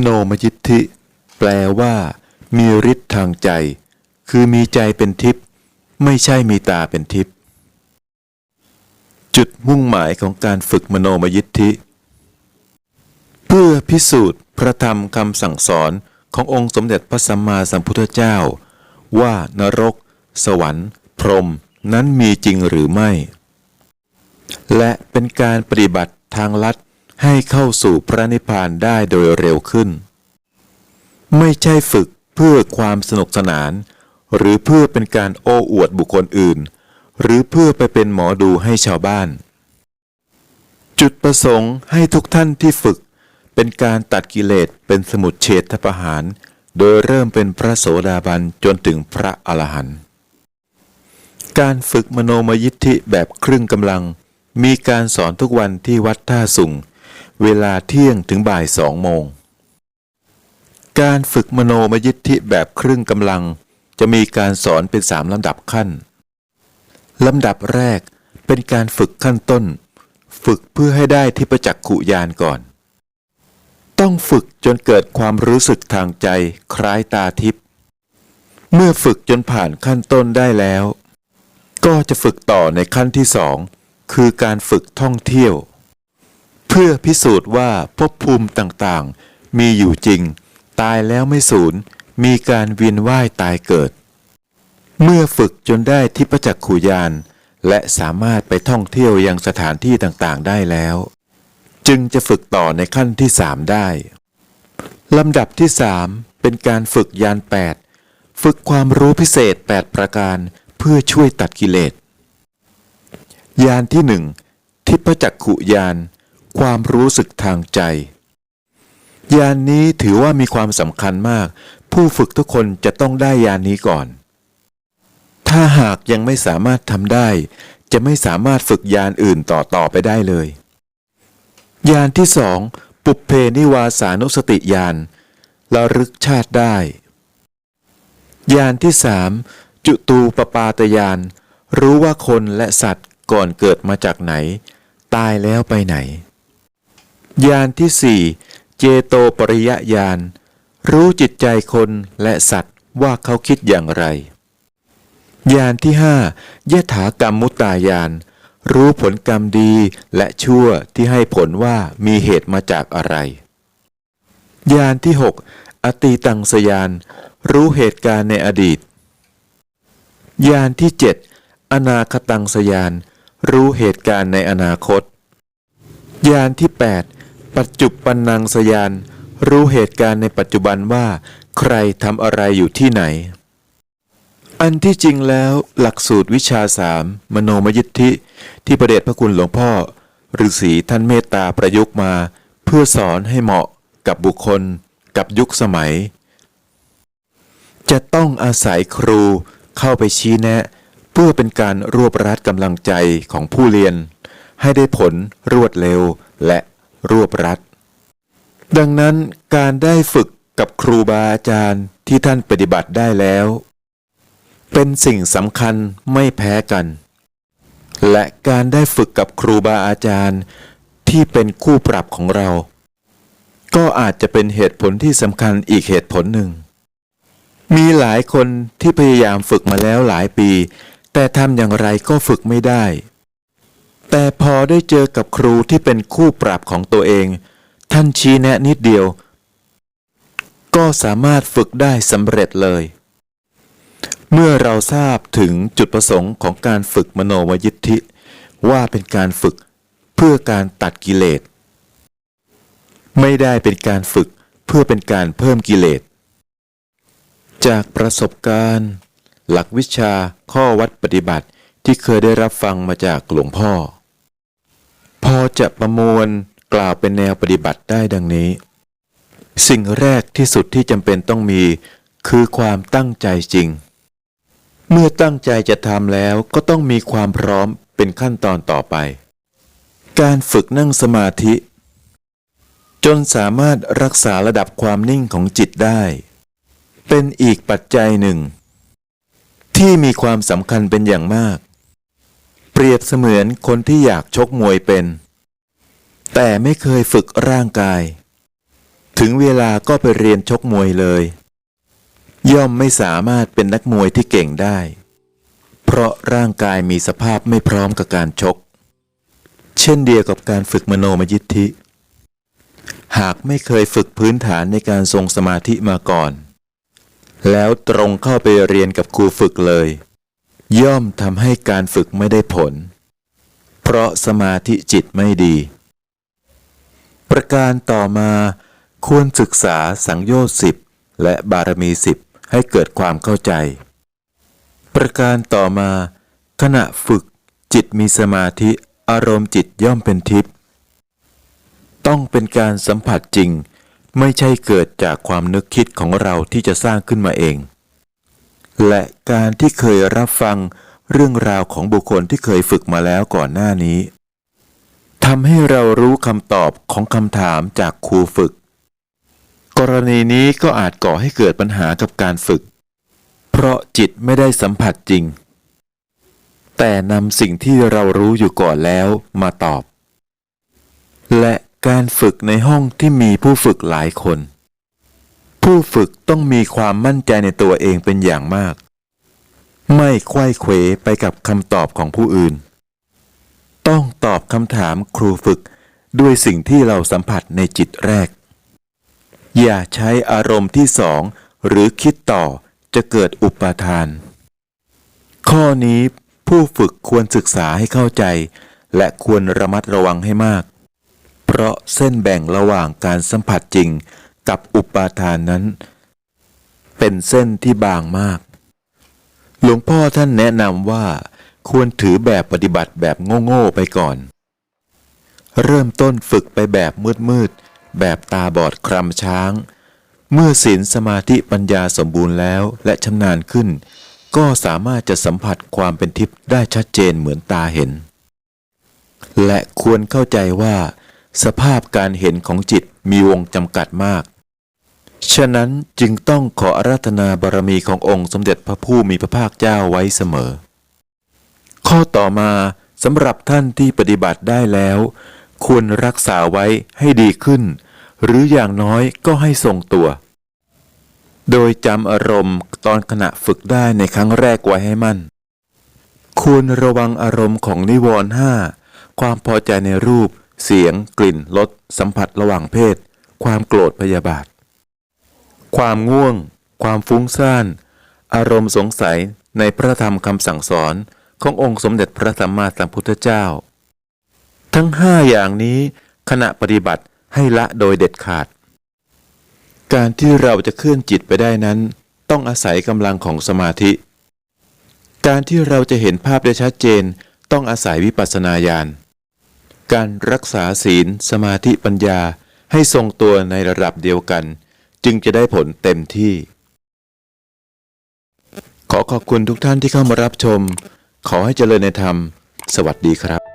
โนมยิทธิ แปลว่า มีฤทธิ์ทางใจ คือมีใจเป็นทิพย์ไม่ใช่มีตาเป็นทิพย์จุดมุ่งหมายของการฝึกมโนมยิทธิ เพื่อพิสูจน์พระธรรมคำสั่งสอนขององค์สมเด็จพระสัมมาสัมพุทธเจ้า ว่านรก สวรรค์ พรหมนั้นมีจริงหรือไม่ และเป็นการปฏิบัติทางลัด ให้เข้าสู่พระนิพพานได้โดยเร็วขึ้น ไม่ใช่ฝึกเพื่อความสนุกสนาน หรือเพื่อเป็นการโอ้อวดบุคคลอื่น หรือเพื่อไปเป็นหมอดูให้ชาวบ้าน จุดประสงค์ให้ทุกท่านที่ฝึก เป็นการตัดกิเลสเป็นสมุดเฉทประหาร โดยเริ่มเป็นพระโสดาบันจนถึงพระอรหันต์การฝึกมโนมยิทธิแบบครึ่งกำลัง มีการสอนทุกวันที่วัดท่าสุง เวลาเที่ยงถึงบ่ายสองโมง การฝึกมโนมยิทธิแบบครึ่งกำลัง จะมีการสอนเป็นสามลำดับขั้น ลำดับแรกเป็นการฝึกขั้นต้น ฝึกเพื่อให้ได้ที่ประจักษ์ขุยานก่อน ต้องฝึกจนเกิดความรู้สึกทางใจคล้ายตาทิพย์เมื่อฝึกจนผ่านขั้นต้นได้แล้ว ก็จะฝึกต่อในขั้นที่สองคือการฝึกท่องเที่ยว เพื่อพิสูจน์ว่าภพภูมิต่างๆ มีอยู่จริง ตายแล้วไม่สูญมีการเวียนว่ายตายเกิด เมื่อฝึกจนได้ที่ประจักขุยาน และสามารถไปท่องเที่ยวยังสถานที่ต่างๆได้แล้ว จึงจะฝึกต่อในขั้นที่สามได้ลำดับที่สามเป็นการฝึกยานแปดฝึกความรู้พิเศษ 8 ประการเพื่อช่วยตัดกิเลสยานที่หนึ่งทิพจักขุยาน ความรู้สึกทางใจ ยานนี้ถือว่ามีความสำคัญมาก ผู้ฝึกทุกคนจะต้องได้ยานนี้ก่อน ถ้าหากยังไม่สามารถทำได้ จะไม่สามารถฝึกยานอื่นต่อต่อไปได้เลย ยานที่สองปุเพนิวาสานุสติยานระลึกชาติได้ ยานที่สามจุตูปปาตยาน รู้ว่าคนและสัตว์ก่อนเกิดมาจากไหน ตายแล้วไปไหน ยานที่สี่เจโตปริยญาณรู้จิตใจคนและสัตว์ว่าเขาคิดอย่างไร ยานที่ห้ายถากรรมมุตตายาน รู้ผลกรรมดีและชั่วที่ให้ผลว่ามีเหตุมาจากอะไร ยานที่หกอตีตังสยาน รู้เหตุการณ์ในอดีต ยานที่เจ็ดอนาคตังสยาน รู้เหตุการณ์ในอนาคต ยานที่ 8 ปัจจุบันนังสยาน รู้เหตุการณ์ในปัจจุบันว่า ใครทำอะไรอยู่ที่ไหน อันที่จริงแล้วหลักสูตรวิชาสามมโนมยิทธิ ที่ประเดชพระคุณหลวงพ่อฤาษีท่านเมตตาประยุกต์มา เพื่อสอนให้เหมาะกับบุคคลกับยุคสมัย จะต้องอาศัยครูเข้าไปชี้แนะ เพื่อเป็นการรวบรัดกำลังใจของผู้เรียน ให้ได้ผลรวดเร็วและ รวบรัด ดังนั้นการได้ฝึกกับครูบาอาจารย์ที่ท่านปฏิบัติได้แล้ว เป็นสิ่งสำคัญไม่แพ้กัน และการได้ฝึกกับครูบาอาจารย์ที่เป็นคู่ปรับของเรา ก็อาจจะเป็นเหตุผลที่สำคัญอีกเหตุผลหนึ่ง มีหลายคนที่พยายามฝึกมาแล้วหลายปี แต่ทำอย่างไรก็ฝึกไม่ได้ แต่พอได้เจอกับครูที่เป็นคู่ปรับของตัวเอง ท่านชี้แนะนิดเดียว ก็สามารถฝึกได้สำเร็จเลย เมื่อเราทราบถึงจุดประสงค์ของการฝึกมโนมยิทธิ ว่าเป็นการฝึกเพื่อการตัดกิเลส ไม่ได้เป็นการฝึกเพื่อเป็นการเพิ่มกิเลส จากประสบการณ์ หลักวิชาข้อวัดปฏิบัติที่เคยได้รับฟังมาจากหลวงพ่อ พอจะประมวลกล่าวเป็นแนวปฏิบัติได้ดังนี้ สิ่งแรกที่สุดที่จำเป็นต้องมีคือความตั้งใจจริง เมื่อตั้งใจจะทำแล้วก็ต้องมีความพร้อมเป็นขั้นตอนต่อไป การฝึกนั่งสมาธิ จนสามารถรักษาระดับความนิ่งของจิตได้ เป็นอีกปัจจัยหนึ่ง ที่มีความสำคัญเป็นอย่างมาก เปรียบเสมือนคนที่อยากชกมวยเป็น แต่ไม่เคยฝึกร่างกาย ถึงเวลาก็ไปเรียนชกมวยเลย ย่อมไม่สามารถเป็นนักมวยที่เก่งได้ เพราะร่างกายมีสภาพไม่พร้อมกับการชก เช่นเดียวกับการฝึกมโนมยิทธิ หากไม่เคยฝึกพื้นฐานในการทรงสมาธิมาก่อน แล้วตรงเข้าไปเรียนกับครูฝึกเลย ย่อมทำให้การฝึกไม่ได้ผล เพราะสมาธิจิตไม่ดี ประการต่อมาควรศึกษาสังโยชน์สิบและบารมีสิบให้เกิดความเข้าใจ ประการต่อมา ขณะฝึกจิตมีสมาธิอารมณ์จิตย่อมเป็นทิพย์ต้องเป็นการสัมผัสจริง ไม่ใช่เกิดจากความนึกคิดของเราที่จะสร้างขึ้นมาเอง และการที่เคยรับฟังเรื่องราวของบุคคลที่เคยฝึกมาแล้วก่อนหน้านี้ทำให้เรารู้คำตอบของคำถามจากครูฝึก กรณีนี้ก็อาจก่อให้เกิดปัญหากับการฝึก เพราะจิตไม่ได้สัมผัสจริง แต่นำสิ่งที่เรารู้อยู่ก่อนแล้วมาตอบ และการฝึกในห้องที่มีผู้ฝึกหลายคน ผู้ฝึกต้องมีความมั่นใจในตัวเองเป็นอย่างมาก ไม่ไขว้เขวไปกับคำตอบของผู้อื่น ต้องตอบคำถามครูฝึกด้วยสิ่งที่เราสัมผัสในจิตแรก อย่าใช้อารมณ์ที่สองหรือคิดต่อจะเกิดอุปาทาน ข้อนี้ผู้ฝึกควรศึกษาให้เข้าใจ และควรระมัดระวังให้มาก เพราะเส้นแบ่งระหว่างการสัมผัสจริง กับอุปาทานนั้น เป็นเส้นที่บางมาก หลวงพ่อท่านแนะนำว่า ควรถือแบบปฏิบัติแบบโง่ๆไปก่อน เริ่มต้นฝึกไปแบบมืดๆแบบตาบอดคลำช้าง เมื่อศีลสมาธิปัญญาสมบูรณ์แล้วและชำนาญขึ้น ก็สามารถจะสัมผัสความเป็นทิพย์ได้ชัดเจนเหมือนตาเห็น และควรเข้าใจว่าสภาพการเห็นของจิตมีวงจำกัดมาก ฉะนั้นจึงต้องขออาราธนาบารมีขององค์สมเด็จพระผู้มีพระภาคเจ้าไว้เสมอ ข้อต่อมาสำหรับท่านที่ปฏิบัติได้แล้ว ควรรักษาไว้ให้ดีขึ้น หรืออย่างน้อยก็ให้ทรงตัว โดยจำอารมณ์ตอนขณะฝึกได้ในครั้งแรกไว้ให้มั่น ควรระวังอารมณ์ของนิวรณ์ห้าความพอใจในรูป เสียง กลิ่นรสสัมผัสระหว่างเพศ ความโกรธพยาบาท ความง่วง ความฟุ้งซ่าน อารมณ์สงสัยในพระธรรมคำสั่งสอนขององค์สมเด็จพระสัมมาสัมพุทธเจ้า ทั้งห้าอย่างนี้ขณะปฏิบัติให้ละโดยเด็ดขาด การที่เราจะเคลื่อนจิตไปได้นั้น ต้องอาศัยกำลังของสมาธิ การที่เราจะเห็นภาพได้ชัดเจน ต้องอาศัยวิปัสสนาญาณ การรักษาศีล สมาธิปัญญาให้ทรงตัวในระดับเดียวกัน จึงจะได้ผลเต็มที่ ขอขอบคุณทุกท่านที่เข้ามารับชม ขอให้เจริญในธรรม สวัสดีครับ